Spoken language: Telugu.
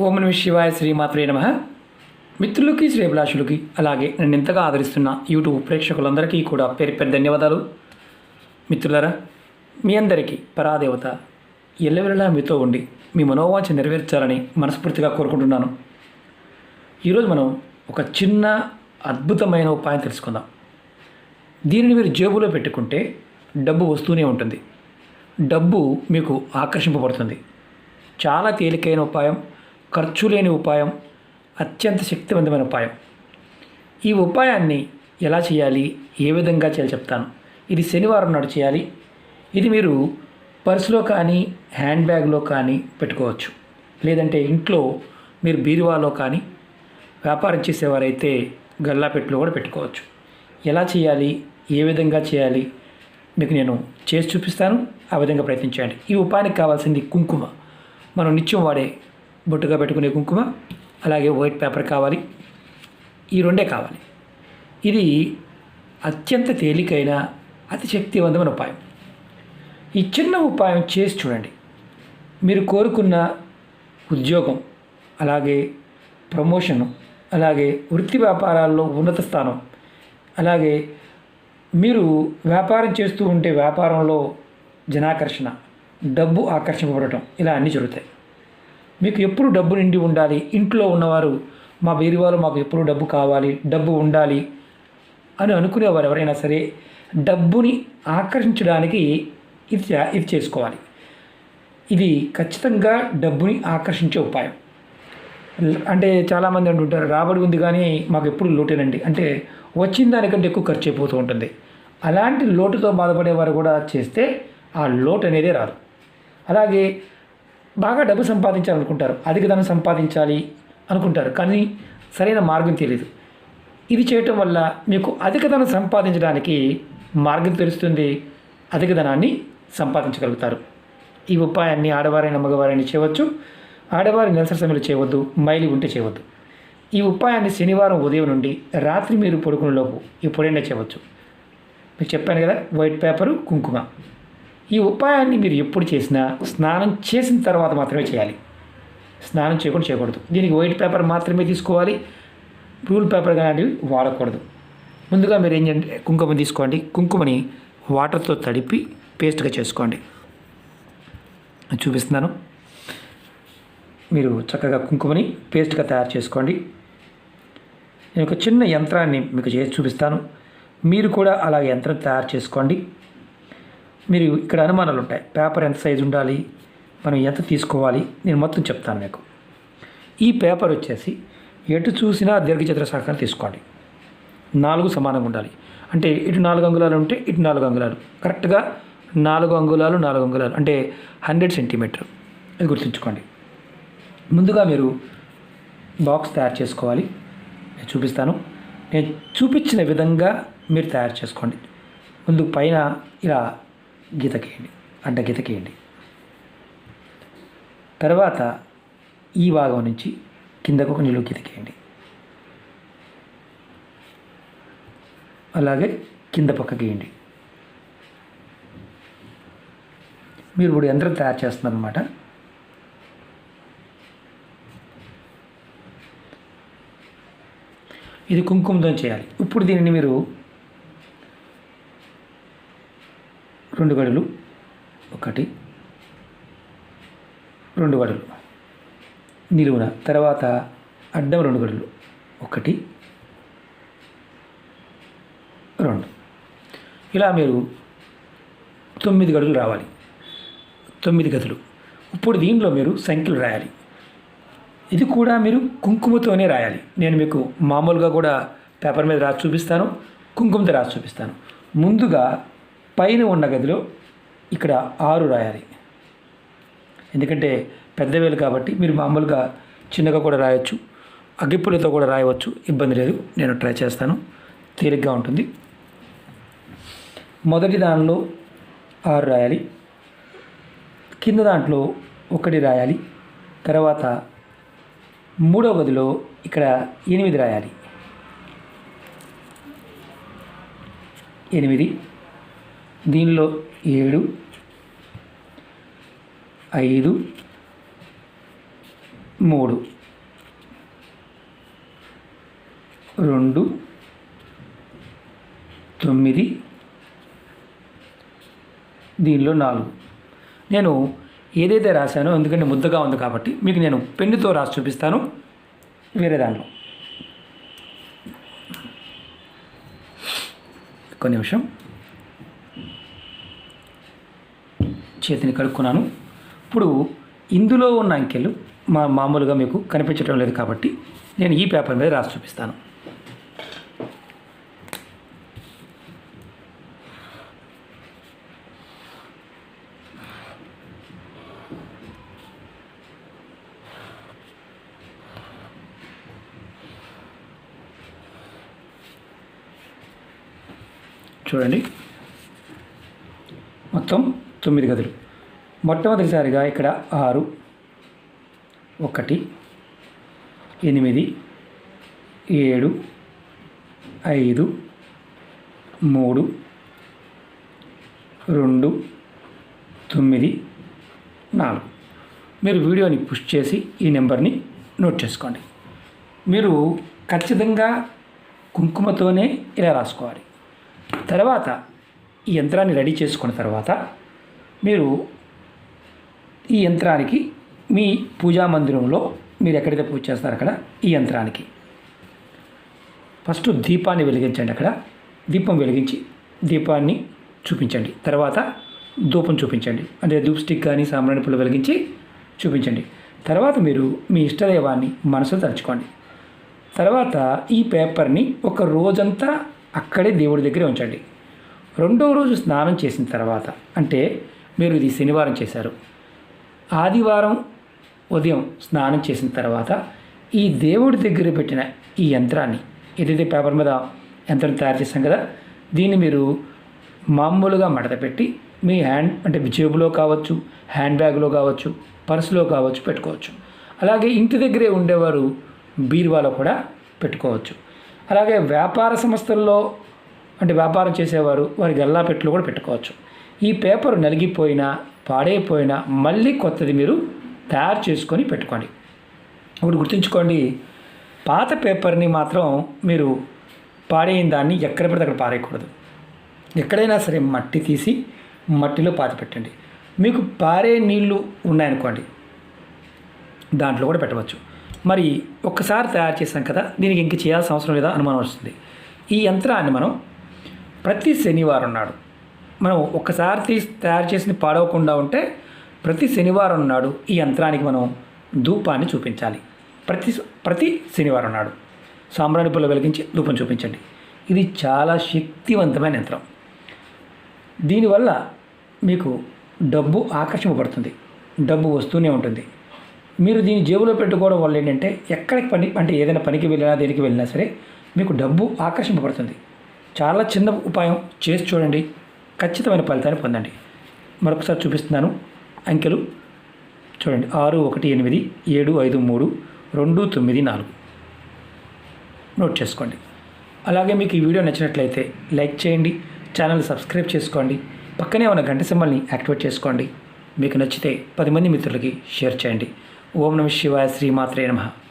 ఓం నమ శివాయ శ్రీమాత్రే నమ. మిత్రులకి శ్రేభిలాషులకి అలాగే నన్ను ఎంతగా ఆదరిస్తున్న యూట్యూబ్ ప్రేక్షకులందరికీ కూడా పేరు పేరు ధన్యవాదాలు. మిత్రులరా మీ అందరికీ పరాదేవత ఎల్లవెల్లలా మీతో ఉండి మీ మనోవాంఛ నెరవేర్చాలని మనస్ఫూర్తిగా కోరుకుంటున్నాను. ఈరోజు మనం ఒక చిన్న అద్భుతమైన ఉపాయం తెలుసుకుందాం. దీనిని మీరు జేబులో పెట్టుకుంటే డబ్బు వస్తూనే ఉంటుంది. డబ్బు మీకు ఆకర్షింపబడుతుంది. చాలా తేలికైన ఉపాయం. ఖర్చు లేని ఉపాయం అత్యంత శక్తివంతమైన ఉపాయం. ఈ ఉపాయాన్ని ఎలా చేయాలి? ఏ విధంగా చేయాలి చెప్తాను. ఇది శనివారం నాడు చేయాలి. ఇది మీరు పర్సులో కానీ హ్యాండ్ బ్యాగ్లో కానీ పెట్టుకోవచ్చు. లేదంటే ఇంట్లో మీరు బీరువాలో కానీ వ్యాపారం చేసేవారైతే గల్లాపెట్టులో కూడా పెట్టుకోవచ్చు. ఎలా చేయాలి? ఏ విధంగా చేయాలి? మీకు నేను చేసి చూపిస్తాను. ఆ విధంగా ప్రయత్నించండి ఈ ఉపాయానికి కావాల్సింది కుంకుమ. మనం నిత్యం వాడే బొట్టుగా పెట్టుకునే కుంకుమ అలాగే వైట్ పేపర్ కావాలి. ఈ రెండే కావాలి. ఇది అత్యంత తేలికైన అతి శక్తివంతమైన ఉపాయం. ఈ చిన్న ఉపాయం చేసి చూడండి. మీరు కోరుకున్న ఉద్యోగం అలాగే ప్రమోషన్ అలాగే వృత్తి వ్యాపారాల్లో ఉన్నత స్థానం అలాగే మీరు వ్యాపారం చేస్తూ ఉంటే వ్యాపారంలో జనాకర్షణ డబ్బు ఆకర్షింపబడటం ఇలా అన్నీ జరుగుతాయి. మీకు ఎప్పుడు డబ్బు నిండి ఉండాలి? ఇంట్లో ఉన్నవారు మా బీరువాలో మాకు ఎప్పుడు డబ్బు కావాలి? డబ్బు ఉండాలి? అని అనుకునేవారు ఎవరైనా సరే డబ్బుని ఆకర్షించడానికి ఇది చే- ఇది చేసుకోవాలి. ఇది ఖచ్చితంగా డబ్బుని ఆకర్షించే ఉపాయం. అంటే చాలామంది అంటుంటారు రాబడి ఉంది కానీ మాకు ఎప్పుడు లోటేనండి. అంటే వచ్చిన దానికంటే ఎక్కువ ఖర్చు అయిపోతూ ఉంటుంది. అలాంటి లోటుతో బాధపడేవారు కూడా చేస్తే ఆ లోటు అనేది రాదు. అలాగే బాగా డబ్బు సంపాదించాలనుకుంటారు. అధిక ధనం సంపాదించాలి అనుకుంటారు. కానీ సరైన మార్గం తెలియదు ఇది చేయటం వల్ల మీకు అధిక ధనం సంపాదించడానికి మార్గం తెలుస్తుంది. అధిక ధనాన్ని సంపాదించగలుగుతారు. ఈ ఉపాయాన్ని ఆడవారైన మగవారైనా చేయవచ్చు. ఆడవారి నిరసన సమయంలో చేయవద్దు. మైలి ఉంటే చేయవద్దు. ఈ ఉపాయాన్ని శనివారం ఉదయం నుండి రాత్రి మీరు పడుకునేలోపు ఎప్పుడైనా చేయవచ్చు. మీకు చెప్పాను కదా వైట్ పేపరు కుంకుమ. ఈ ఉపాయాన్ని మీరు ఎప్పుడు చేసినా స్నానం చేసిన తర్వాత మాత్రమే చేయాలి. స్నానం చేయకుండా చేయకూడదు. దీనికి వైట్ పేపర్ మాత్రమే తీసుకోవాలి. రూల్ పేపర్ లాంటివి వాడకూడదు. ముందుగా మీరు ఏం చేయండి? కుంకుమ తీసుకోండి. కుంకుమని వాటర్తో తడిపి పేస్ట్గా చేసుకోండి. చూపిస్తున్నాను. మీరు చక్కగా కుంకుమని పేస్ట్గా తయారు చేసుకోండి. నేను ఒక చిన్న యంత్రాన్ని మీకు చేసి చూపిస్తాను. మీరు కూడా అలా యంత్రం తయారు చేసుకోండి. మీరు ఇక్కడ అనుమానాలు ఉంటాయి. పేపర్ ఎంత సైజు ఉండాలి? మనం ఎంత తీసుకోవాలి? నేను మొత్తం చెప్తాను మీకు. ఈ పేపర్ వచ్చేసి ఎటు చూసినా దీర్ఘచతురస్రాకారం తీసుకోండి. నాలుగు సమానంగా ఉండాలి. అంటే ఇటు నాలుగు అంగుళాలు ఉంటే ఇటు నాలుగు అంగుళాలు. కరెక్ట్గా నాలుగు అంగుళాలు నాలుగు అంగుళాలు. అంటే హండ్రెడ్ సెంటీమీటర్. అది గుర్తుంచుకోండి. ముందుగా మీరు బాక్స్ తయారు చేసుకోవాలి. నేను చూపిస్తాను. నేను చూపించిన విధంగా మీరు తయారు చేసుకోండి. ముందు పైన ఇలా గీతకేయండి అడ్డ గీతకేయండి. తర్వాత ఈ భాగం నుంచి కిందకు ఒక నిలువు గీతకేయండి. అలాగే కింద పక్క గీయండి. మీరు ఇప్పుడు యంత్రం తయారు చేస్తున్నారనమాట ఇది కుంకుమతో చేయాలి. ఇప్పుడు దీనిని మీరు రెండు గడులు ఒకటి. రెండు గడులు. నిలువున. తర్వాత అడ్డం రెండు గడులు ఒకటి. రెండు. ఇలా మీరు తొమ్మిది గడులు రావాలి. తొమ్మిది గదులు. ఇప్పుడు దీంట్లో మీరు సంఖ్యలు రాయాలి. ఇది కూడా మీరు కుంకుమతోనే రాయాలి. నేను మీకు మామూలుగా కూడా పేపర్ మీద రాసి చూపిస్తాను కుంకుమతో రాసి చూపిస్తాను. ముందుగా పైన ఉన్న గదిలో ఇక్కడ ఆరు రాయాలి. ఎందుకంటే పెద్ద వేలు కాబట్టి మీరు మామూలుగా చిన్నగా కూడా రాయొచ్చు అగ్గిపుల్లతో కూడా రాయవచ్చు ఇబ్బంది లేదు. నేను ట్రై చేస్తాను. తేలిగ్గా ఉంటుంది. మొదటి దానిలో ఆరు రాయాలి. కింద దాంట్లో ఒకటి రాయాలి. తర్వాత మూడో గదిలో ఇక్కడ ఎనిమిది రాయాలి. ఎనిమిది. దీనిలో ఏడు ఐదు మూడు రెండు తొమ్మిది దీనిలో నాలుగు. నేను ఏదైతే రాశానో ఎందుకంటే ముద్దగా ఉంది కాబట్టి మీకు నేను పెన్నుతో రాసి చూపిస్తాను. వేరే దాంట్లో. ఒక్క నిమిషం. చేతిని కడుక్కున్నాను. ఇప్పుడు ఇందులో ఉన్న అంకెలు మా మామూలుగా మీకు కనిపించడం లేదు కాబట్టి నేను ఈ పేపర్ మీద రాసి చూపిస్తాను. చూడండి. మొత్తం తొమ్మిది గదులు. మొట్టమొదటిసారిగా ఇక్కడ ఆరు ఒకటి ఎనిమిది ఏడు ఐదు మూడు రెండు తొమ్మిది నాలుగు. మీరు వీడియోని పుష్ చేసి ఈ నెంబర్ని నోట్ చేసుకోండి. మీరు ఖచ్చితంగా కుంకుమతోనే ఇలా రాసుకోవాలి. తర్వాత ఈ యంత్రాన్ని రెడీ చేసుకున్న తర్వాత మీరు ఈ యంత్రానికి మీ పూజా మందిరంలో మీరు ఎక్కడైతే పూజ చేస్తారో అక్కడ ఈ యంత్రానికి. ఫస్ట్ దీపాన్ని వెలిగించండి అక్కడ. దీపం వెలిగించి దీపాన్ని చూపించండి. తర్వాత ధూపం చూపించండి. అంటే ధూప్ స్టిక్ కానీ సాంబ్రాణి పుల్ల వెలిగించి చూపించండి. తర్వాత మీరు మీ ఇష్టదైవాన్ని మనసులో తలుచుకోండి. తర్వాత ఈ పేపర్ని ఒక రోజంతా అక్కడే దేవుడి దగ్గరే ఉంచండి. రెండవ రోజు స్నానం చేసిన తర్వాత అంటే మీరు ఇది శనివారం చేశారు. ఆదివారం ఉదయం స్నానం చేసిన తర్వాత ఈ దేవుడి దగ్గర పెట్టిన ఈ యంత్రాన్ని ఏదైతే పేపర్ మీద యంత్రం తయారు చేస్తాం కదా దీన్ని మీరు మామూలుగా మడత పెట్టి మీ హ్యాండ్ అంటే జేబులో కావచ్చు హ్యాండ్ బ్యాగ్లో కావచ్చు పర్సులో కావచ్చు పెట్టుకోవచ్చు. అలాగే ఇంటి దగ్గరే ఉండేవారు బీరువాలో కూడా పెట్టుకోవచ్చు. అలాగే వ్యాపార సంస్థల్లో అంటే వ్యాపారం చేసేవారు వారి గల్లా పెట్టులో కూడా పెట్టుకోవచ్చు. ఈ పేపర్ నలిగిపోయినా పాడైపోయినా మళ్ళీ కొత్తది మీరు తయారు చేసుకొని పెట్టుకోండి. ఇప్పుడు గుర్తుంచుకోండి పాత పేపర్ని మాత్రం మీరు పాడైన దాన్ని ఎక్కడ పడితే అక్కడ పారేయకూడదు. ఎక్కడైనా సరే మట్టి తీసి మట్టిలో పాతి పెట్టండి. మీకు పారే నీళ్ళు ఉన్నాయనుకోండి దాంట్లో కూడా పెట్టవచ్చు. మరి ఒక్కసారి తయారు చేసాం కదా దీనికి ఇంక చేయాల్సిన అవసరం లేదా అనుమానం వస్తుంది. ఈ యంత్రాన్ని మనం ప్రతి శనివారం నాడు మనం ఒక్కసారి తీసి తయారు చేసిన పాడవకుండా ఉంటే ప్రతి శనివారం నాడు ఈ యంత్రానికి మనం ధూపాన్ని చూపించాలి. ప్రతి ప్రతి శనివారం నాడు సాంబ్రాణి పుల్ల వెలిగించి ధూపం చూపించండి. ఇది చాలా శక్తివంతమైన యంత్రం. దీనివల్ల మీకు డబ్బు ఆకర్షింపబడుతుంది డబ్బు వస్తూనే ఉంటుంది. మీరు దీన్ని జేబులో పెట్టుకోవడం వల్ల ఏంటంటే ఎక్కడికి పని అంటే ఏదైనా పనికి వెళ్ళినా దేనికి వెళ్ళినా సరే మీకు డబ్బు ఆకర్షింపబడుతుంది చాలా చిన్న ఉపాయం చేసి చూడండి. ఖచ్చితమైన ఫలితాన్ని పొందండి. మరొకసారి చూపిస్తున్నాను. అంకెలు చూడండి. ఆరు ఒకటి ఎనిమిది ఏడు ఐదు మూడు రెండు తొమ్మిది నాలుగు. నోట్ చేసుకోండి. అలాగే మీకు ఈ వీడియో నచ్చినట్లయితే లైక్ చేయండి. ఛానల్ సబ్స్క్రైబ్ చేసుకోండి. పక్కనే ఉన్న గంట సింబల్ని యాక్టివేట్ చేసుకోండి. మీకు నచ్చితే పది మంది మిత్రులకి షేర్ చేయండి. ఓం నమ శివాయ శ్రీమాత్రే నమః.